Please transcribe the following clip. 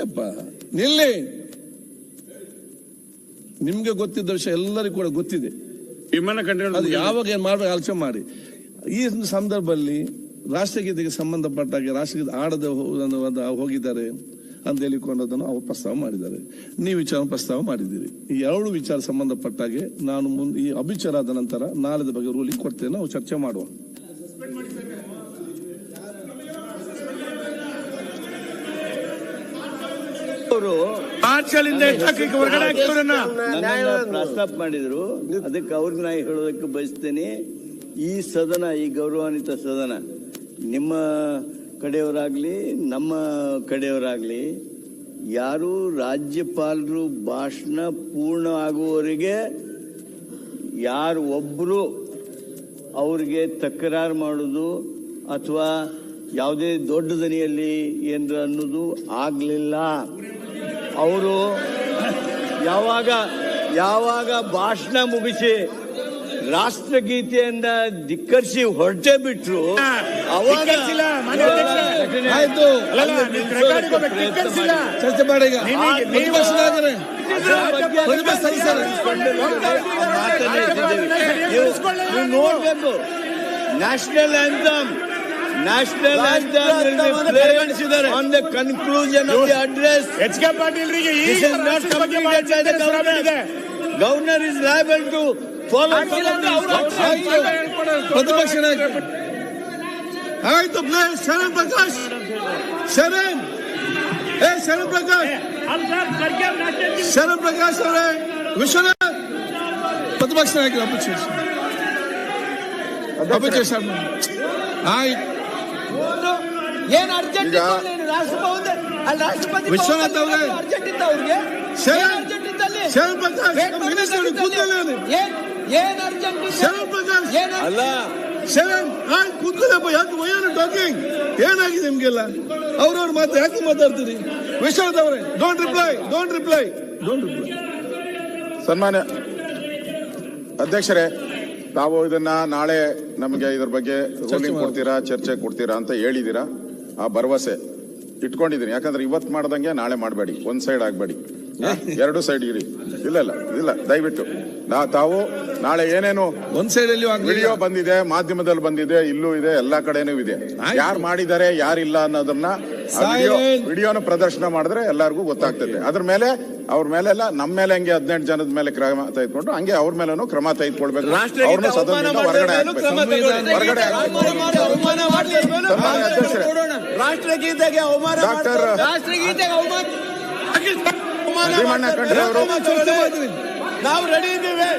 ಯಪ್ಪ ನಿಲ್ಲಿ. ನಿಮ್ಗೆ ಗೊತ್ತಿದ್ದ ವಿಷಯ ಎಲ್ಲರಿಗೂ ಕೂಡ ಗೊತ್ತಿದೆ. ವಿಮಾನ ಕಂಡು ಅದು ಯಾವಾಗ ಏನ್ ಮಾಡ್ಬೇಕು ಆಲೋಚನೆ ಮಾಡಿ. ಈ ಸಂದರ್ಭದಲ್ಲಿ ರಾಷ್ಟ್ರಗೀತೆಗೆ ಸಂಬಂಧಪಟ್ಟಾಗೆ ರಾಷ್ಟ್ರಗೀತೆ ಆಡದೆ ಹೋಗಿದ್ದಾರೆ ಅಂತ ಹೇಳಿಕೊಂಡದನ್ನು ಅವರು ಪ್ರಸ್ತಾವ ಮಾಡಿದ್ದಾರೆ. ನೀವು ವಿಚಾರ ಪ್ರಸ್ತಾವ ಮಾಡಿದ್ದೀರಿ. ಈ ಎರಡು ವಿಚಾರ ಸಂಬಂಧಪಟ್ಟಾಗೆ ನಾನು ಮುಂದೆ ಈ ಅಭಿಚಾರ ಆದ ನಂತರ ನಾಳೆದ ಬಗ್ಗೆ ರೂಲಿಂಗ್ ಕೊಡ್ತೇನೆ ನಾವು ಚರ್ಚೆ ಮಾಡುವ ಅವರು ಹೊರಗಡೆ ಪ್ರಸ್ತಾಪ ಮಾಡಿದ್ರು. ಅದಕ್ಕೆ ಅವ್ರಿಗೆ ನಾ ಹೇಳೋದಕ್ಕೆ ಬಯಸ್ತೇನೆ. ಈ ಸದನ ಈ ಗೌರವಾನ್ವಿತ ಸದನ ನಿಮ್ಮ ಕಡೆಯವರಾಗ್ಲಿ ನಮ್ಮ ಕಡೆಯವರಾಗ್ಲಿ ಯಾರು ರಾಜ್ಯಪಾಲರು ಭಾಷಣ ಪೂರ್ಣ ಆಗುವವರೆಗೆ ಯಾರು ಒಬ್ಬರು ಅವ್ರಿಗೆ ತಕರಾರು ಮಾಡೋದು ಅಥವಾ ಯಾವುದೇ ದೊಡ್ಡ ದನಿಯಲ್ಲಿ ಏನ್ರ ಅನ್ನೋದು ಆಗಲಿಲ್ಲ. ಅವರು ಯಾವಾಗ ಯಾವಾಗ ಭಾಷಣ ಮುಗಿಸಿ ರಾಷ್ಟ್ರಗೀತೆಯಿಂದ ಧಿಕ್ಕರಿಸಿ ಹೊರಟೆ ಬಿಟ್ರು ಅವಾಗ. ಆಯ್ತು. ಚರ್ಚೆ ಮಾಡಿ ನೋಡ್ಬೇಕು. National anthem National anthem on the conclusion of the address H K ಪಾಟೀಲ್ರಿಗೆ ಈ This is not ರಾಷ್ಟ್ರದ ಬಗ್ಗೆ completed by the ಮಾಹಿತಿ governor. ಇದೆ. Governor is liable to follow. ಪ್ರತಿಪಕ್ಷ ನಾಯಕ ಆಯ್ತು ಪ್ಲೇಸ್ ಶರಣ್ ಪ್ರಕಾಶ್ ಶರಣ್ ಏ ಶರಣ್ ಪ್ರಕಾಶ್ ಶರಣ್ ಪ್ರಕಾಶ್ ಅವರೇ ವಿಶ್ವನಾಥ್ ಪ್ರತಿಪಕ್ಷ ನಾಯಕರು ಅಪೇಕ್ಷೆ ಅಪೇಕ್ಷೆ ಆಯ್ತು ಏನ್ ಅರ್ಜೆಂಟ್ ರಾಷ್ಟ್ರಭವನ ಅಲ್ಲಿ ರಾಷ್ಟ್ರಪತಿ ವಿಶ್ವನಾಥ್ ಅವ್ರೆ. ಅರ್ಜೆಂಟ್ ಇತ್ತ ಅವ್ರಿಗೆ? ಅರ್ಜೆಂಟ್ ಅವ್ರು. ಏನ್ ಏನ್ ಅರ್ಜೆಂಟ್ ಏನ್ ಅಲ್ಲ. ಶರಣ್ ಆಯ್ತು ಕೂತ್ಕೊಳ್ಳಪ್ಪ ಯಾಕೆ ವಯ್ಯಾನು ಟಾಕಿಂಗ್ ಏನಾಗಿದೆ ನಿಮ್ಗೆಲ್ಲ? ಅವ್ರವ್ರ ಮಾತು ಯಾಕೆ ಮಾತಾಡ್ತೀರಿ? ವಿಶ್ವನಾಥ್ ಅವರೇ don't reply don't reply don't reply ಸನ್ಮಾನ್ಯ ಅಧ್ಯಕ್ಷರೇ ತಾವು ಇದನ್ನ ನಾಳೆ ನಮಗೆ ಇದ್ರ ಬಗ್ಗೆ ರೂಲಿಂಗ್ ಕೊಡ್ತೀರಾ ಚರ್ಚೆ ಕೊಡ್ತೀರಾ ಅಂತ ಹೇಳಿದೀರಾ. ಆ ಭರವಸೆ ಇಟ್ಕೊಂಡಿದ್ದೀನಿ. ಯಾಕಂದ್ರೆ ಇವತ್ತು ಮಾಡ್ದಂಗೆ ನಾಳೆ ಮಾಡಬೇಡಿ. ಒಂದ್ ಸೈಡ್ ಆಗ್ಬೇಡಿ. ಎರಡು ಸೈಡ್ ಇರಿ. ಇಲ್ಲ ಇಲ್ಲ ಇಲ್ಲ. ದಯವಿಟ್ಟು. ನಾ ತಾವು ನಾಳೆ ಏನೇನು ಒಂದ್ ಸೈಡ್ ಅಲ್ಲಿ ವಿಡಿಯೋ ಬಂದಿದೆ ಮಾಧ್ಯಮದಲ್ಲಿ ಬಂದಿದೆ ಇಲ್ಲೂ ಇದೆ ಎಲ್ಲಾ ಕಡೆನೂ ಇದೆ. ಯಾರು ಮಾಡಿದ್ದಾರೆ ಯಾರಿಲ್ಲ ಅನ್ನೋದನ್ನ. ವಿಡಿಯೋನ ಪ್ರದರ್ಶನ ಮಾಡಿದ್ರೆ ಎಲ್ಲರಿಗೂ ಗೊತ್ತಾಗ್ತದೆ. ಅದ್ರ ಮೇಲೆ ಅವ್ರ ಮೇಲೆಲ್ಲ ನಮ್ಮ ಮೇಲೆ ಹಂಗೆ ಹದಿನೆಂಟು ಜನದ ಮೇಲೆ ಕ್ರಮ ತೆಗೆದುಕೊಂಡು ಹಂಗೆ ಅವ್ರ ಮೇಲೂ ಕ್ರಮ ತೆಗೆದುಕೊಳ್ಬೇಕು. ಅವ್ರನ್ನ ಸದನದಿಂದ ಹೊರಗಡೆ. ಹೊರಗಡೆ ರಾಷ್ಟ್ರಗೀತೆಗೆ ಅವಮಾನ ಡಾಕ್ಟರ್ ರಾಷ್ಟ್ರಗೀತೆಗೆ ಅವಮಾನ. ಅವರು ನಾವು ರೆಡಿ ಇದ್ದೀವಿ.